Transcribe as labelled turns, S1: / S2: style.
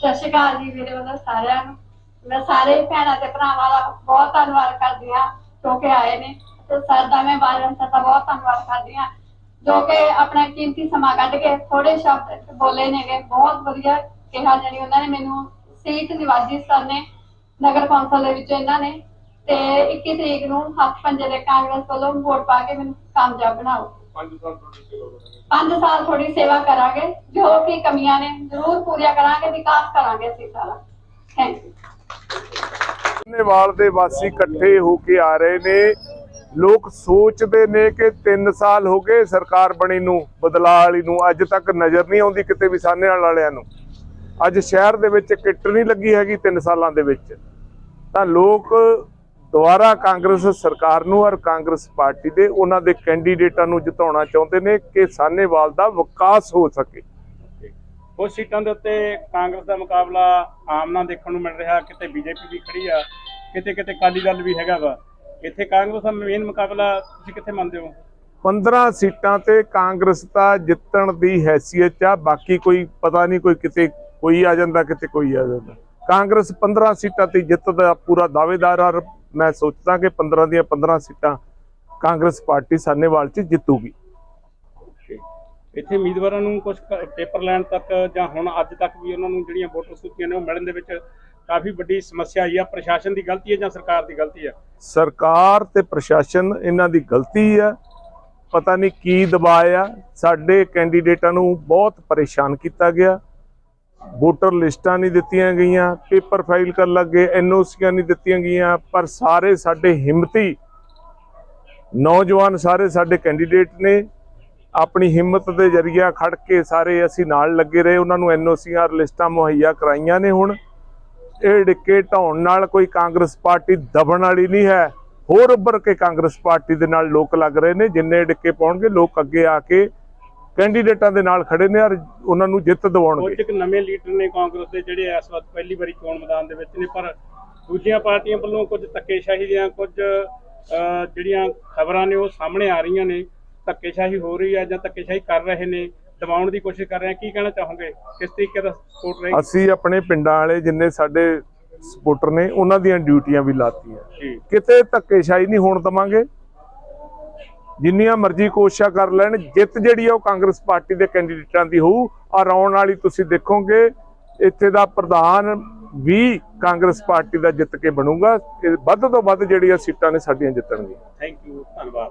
S1: ਸਤਿ ਸ਼੍ਰੀ ਅਕਾਲ ਜੀ ਮੇਰੇ ਵੱਲੋਂ ਸਾਰਿਆਂ ਨੂੰ। ਮੈਂ ਸਾਰੇ ਭੈਣਾਂ ਤੇ ਭਰਾਵਾਂ ਦਾ ਬਹੁਤ ਧੰਨਵਾਦ ਕਰਦੀ ਹਾਂ, ਜੋ ਕਿ ਆਏ ਨੇ। ਤੇ ਸਰ ਮੈਂ ਬਾਰਨ ਦਾ ਬਹੁਤ ਧੰਨਵਾਦ ਕਰਦੀ ਹਾਂ, ਜੋ ਕਿ ਆਪਣਾ ਕੀਮਤੀ ਸਮਾਂ ਕੱਢ ਕੇ ਥੋੜੇ ਸ਼ਬਦ ਬੋਲੇ ਨੇਗੇ। ਬਹੁਤ ਵਧੀਆ ਕਿਹਾ ਜਾਨੀ ਉਹਨਾਂ ਨੇ ਮੈਨੂੰ, ਸੀਟ ਨਿਵਾਜੀ ਸਰ ਨੇ, ਨਗਰ ਕੌਂਸਲ ਦੇ ਵਿੱਚ ਇਹਨਾਂ ਨੇ। ਤੇ 21 ਤਰੀਕ ਨੂੰ ਹੱਥ ਪੰਜੇ ਦੇ ਕਾਂਗਰਸ ਵੱਲੋਂ ਵੋਟ ਪਾ ਕੇ ਮੈਨੂੰ ਕਾਮਯਾਬ ਬਣਾਓ।
S2: 5 ਸਾਲ ਤੁਹਾਡੀ ਸੇਵਾ ਕਰਾਂਗੇ
S1: ਪੰਜ ਸਾਲ ਥੋੜੀ ਸੇਵਾ ਕਰਾਂਗੇ ਜੋ ਵੀ ਕਮੀਆਂ ਨੇ ਜ਼ਰੂਰ ਪੂਰੀਆਂ ਕਰਾਂਗੇ ਵਿਕਾਸ ਕਰਾਂਗੇ ਅਸੀਂ ਸਾਰਾ। ਥੈਂਕ ਯੂ
S3: ਨੇਵਾਲ ਦੇ ਵਾਸੀ ਇਕੱਠੇ ਹੋ ਕੇ ਆ ਰਹੇ ਨੇ। ਲੋਕ ਸੋਚਦੇ ਨੇ ਕਿ 3 ਸਾਲ ਹੋ ਗਏ ਸਰਕਾਰ ਬਣੀ ਨੂੰ ਬਦਲਾਅ ਵਾਲੀ ਨੂੰ ਅੱਜ ਤੱਕ ਨਜ਼ਰ ਨਹੀਂ ਆਉਂਦੀ ਕਿਤੇ ਵੀ ਸਾਹਨੇ ਵਾਲਿਆਂ ਨੂੰ। ਅੱਜ ਸ਼ਹਿਰ ਦੇ ਵਿੱਚ ਕਿੱਟ ਨਹੀਂ ਲੱਗੀ ਹੈਗੀ 3 ਸਾਲਾਂ ਦੇ ਵਿੱਚ। ਤਾਂ ਲੋਕ ਦੁਬਾਰਾ ਕਾਂਗਰਸ ਸਰਕਾਰ ਨੂੰ ਔਰ ਕਾਂਗਰਸ ਪਾਰਟੀ ਦੇ ਉਹਨਾਂ ਦੇ ਕੈਂਡੀਡੇਟਾਂ ਨੂੰ ਜਿਤਾਉਣਾ ਚਾਹੁੰਦੇ ਨੇ ਕਿ ਸਾਹਨੇਵਾਲ ਦਾ ਵਿਕਾਸ ਹੋ ਸਕੇ।
S2: ਕੁਝ ਸੀਟਾਂ ਦੇ ਉੱਤੇ ਕਾਂਗਰਸ ਦਾ ਮੁਕਾਬਲਾ ਆਮ ਨਾਲ ਦੇਖਣ ਨੂੰ ਮਿਲ ਰਿਹਾ। ਕਿਤੇ ਬੀਜੇਪੀ ਵੀ ਖੜੀ ਆ ਕਿਤੇ ਕਿਤੇ ਅਕਾਲੀ ਦਲ ਵੀ ਹੈਗਾ ਵਾ। ਇੱਥੇ ਕਾਂਗਰਸ ਦਾ ਮੇਨ ਮੁਕਾਬਲਾ ਤੁਸੀਂ ਕਿੱਥੇ ਮੰਨਦੇ ਹੋ?
S3: 15 ਸੀਟਾਂ ਤੇ ਕਾਂਗਰਸ ਦਾ ਜਿੱਤਣ ਦੀ ਹੈਸੀਅਤ ਆ ਬਾਕੀ ਕੋਈ ਪਤਾ ਨਹੀਂ ਕੋਈ ਕਿਤੇ ਕੋਈ ਆ ਜਾਂਦਾ ਕਿਤੇ ਕੋਈ ਆ ਜਾਂਦਾ। ਕਾਂਗਰਸ 15 ਸੀਟਾਂ ਤੇ ਜਿੱਤ ਦਾ ਪੂਰਾ ਦਾਅਵੇਦਾਰ ਔਰ ਮੈਂ ਸੋਚਦਾ ਕਿ 15 ਦੀਆਂ 15 ਸੀਟਾਂ ਕਾਂਗਰਸ ਪਾਰਟੀ ਸਾਹਨੇਵਾਲ 'ਚ ਜਿੱਤੂਗੀ।
S2: ਇੱਥੇ ਉਮੀਦਵਾਰਾਂ ਨੂੰ ਕੁਝ ਪੇਪਰ ਲੈਣ ਤੱਕ ਜਾਂ ਹੁਣ ਅੱਜ ਤੱਕ ਵੀ ਉਹਨਾਂ ਨੂੰ ਜਿਹੜੀਆਂ ਵੋਟਰ ਸੂਚੀਆਂ ਨੇ ਉਹ ਮਿਲਣ ਦੇ ਵਿੱਚ ਕਾਫੀ ਵੱਡੀ ਸਮੱਸਿਆ ਆਈ ਆ। ਪ੍ਰਸ਼ਾਸਨ ਦੀ ਗਲਤੀ ਹੈ ਜਾਂ ਸਰਕਾਰ ਦੀ ਗਲਤੀ ਹੈ?
S3: ਸਰਕਾਰ ਤੇ ਪ੍ਰਸ਼ਾਸਨ ਇਹਨਾਂ ਦੀ ਗਲਤੀ ਆ ਪਤਾ ਨਹੀਂ ਕੀ ਦਬਾਅ ਆ। ਸਾਡੇ ਕੈਂਡੀਡੇਟਾਂ ਨੂੰ ਬਹੁਤ ਪਰੇਸ਼ਾਨ ਕੀਤਾ ਗਿਆ। ਵੋਟਰ ਲਿਸਟਾਂ ਨਹੀਂ ਦਿੱਤੀਆਂ ਗਈਆਂ, ਪੇਪਰ ਫਾਈਲ ਕਰਨ ਲੱਗੇ ਐਨਓਸੀਆਂ ਨਹੀਂ ਦਿੱਤੀਆਂ ਗਈਆਂ, ਪਰ ਸਾਰੇ ਸਾਡੇ ਹਿੰਮਤੀ ਨੌਜਵਾਨ ਸਾਰੇ ਸਾਡੇ ਕੈਂਡੀਡੇਟ ਨੇ ਆਪਣੀ ਹਿੰਮਤ ਦੇ ਜ਼ਰੀਆ ਖੜ ਕੇ ਸਾਰੇ ਅਸੀਂ ਨਾਲ ਲੱਗੇ ਰਹੇ, ਉਹਨਾਂ ਨੂੰ ਐਨਓਸੀਆਂ ਲਿਸਟਾਂ ਮੁਹੱਈਆ ਕਰਾਈਆਂ ਨੇ ਹੁਣ। ਇਹ ਡਿੱਕੇ ਢਾਉਣ ਨਾਲ ਕੋਈ ਕਾਂਗਰਸ ਪਾਰਟੀ ਦਬਣ ਵਾਲੀ ਨਹੀਂ ਹੈ, ਹੋਰ ਉੱਭਰ ਕੇ ਕਾਂਗਰਸ ਪਾਰਟੀ ਦੇ ਨਾਲ ਲੋਕ ਲੱਗ ਰਹੇ ਨੇ, ਜਿੰਨੇ ਡਿੱਕੇ ਪਾਉਣਗੇ, ਲੋਕ ਅੱਗੇ ਆ ਕੇ ਕੈਂਡੀਡੇਟਾਂ ਦੇ ਨਾਲ ਖੜੇ ਨੇ ਔਰ ਉਹਨਾਂ ਨੂੰ ਜਿੱਤ ਦਿਵਾਉਣਗੇ।
S2: ਕੁਝ ਨਵੇਂ ਲੀਡਰ ਨੇ ਕਾਂਗਰਸ ਦੇ ਜਿਹੜੇ ਇਸ ਵਕਤ ਪਹਿਲੀ ਵਾਰੀ ਚੋਣ ਮੈਦਾਨ ਦੇ ਵਿੱਚ ਨੇ ਪਰ ਦੂਜੀਆਂ ਪਾਰਟੀਆਂ ਵੱਲੋਂ ਕੁਝ ਧੱਕੇਸ਼ਾਹੀ ਦੀਆਂ ਕੁਝ ਜਿਹੜੀਆਂ ਖਬਰਾਂ ਨੇ ਉਹ ਸਾਹਮਣੇ ਆ ਰਹੀਆਂ ਨੇ। ਧੱਕੇਸ਼ਾਹੀ ਹੋ ਰਹੀ ਹੈ ਜਾਂ ਧੱਕੇਸ਼ਾਹੀ ਕਰ ਰਹੇ ਨੇ ਦਬਾਉਣ ਦੀ ਕੋਸ਼ਿਸ਼ ਕਰ ਰਹੇ ਆ ਕੀ ਕਹਿਣਾ ਚਾਹੋਗੇ? ਕਿਸ ਤਰੀਕੇ ਦਾ ਸਪੋਰਟ ਰਹੇਗੀ?
S3: ਅਸੀਂ ਆਪਣੇ ਪਿੰਡਾਂ ਵਾਲੇ ਜਿੰਨੇ ਸਾਡੇ ਸਪੋਰਟਰ ਨੇ ਉਹਨਾਂ ਦੀਆਂ ਡਿਊਟੀਆਂ ਵੀ ਲਾਤੀਆਂ। ਕਿਤੇ ਧੱਕੇਸ਼ਾਹੀ ਨਹੀਂ ਹੋਣ ਦਵਾਂਗੇ। ਜਿੰਨੀਆਂ ਮਰਜ਼ੀ ਕੋਸ਼ਿਸ਼ਾਂ ਕਰ ਲੈਣ, ਜਿੱਤ ਜਿਹੜੀ ਆ ਉਹ ਕਾਂਗਰਸ ਪਾਰਟੀ ਦੇ ਕੈਂਡੀਡੇਟਾਂ ਦੀ ਹੋਊ। ਔਰ ਆਉਣ ਵਾਲੀ ਤੁਸੀਂ ਦੇਖੋਗੇ, ਇੱਥੇ ਦਾ ਪ੍ਰਧਾਨ ਵੀ ਕਾਂਗਰਸ ਪਾਰਟੀ ਦਾ ਜਿੱਤ ਕੇ ਬਣੂਗਾ। ਵੱਧ ਤੋਂ ਵੱਧ ਜਿਹੜੀਆਂ ਸੀਟਾਂ ਨੇ ਸਾਡੀਆਂ ਜਿੱਤਣਗੀਆਂ।
S2: ਥੈਂਕ ਯੂ ਧੰਨਵਾਦ।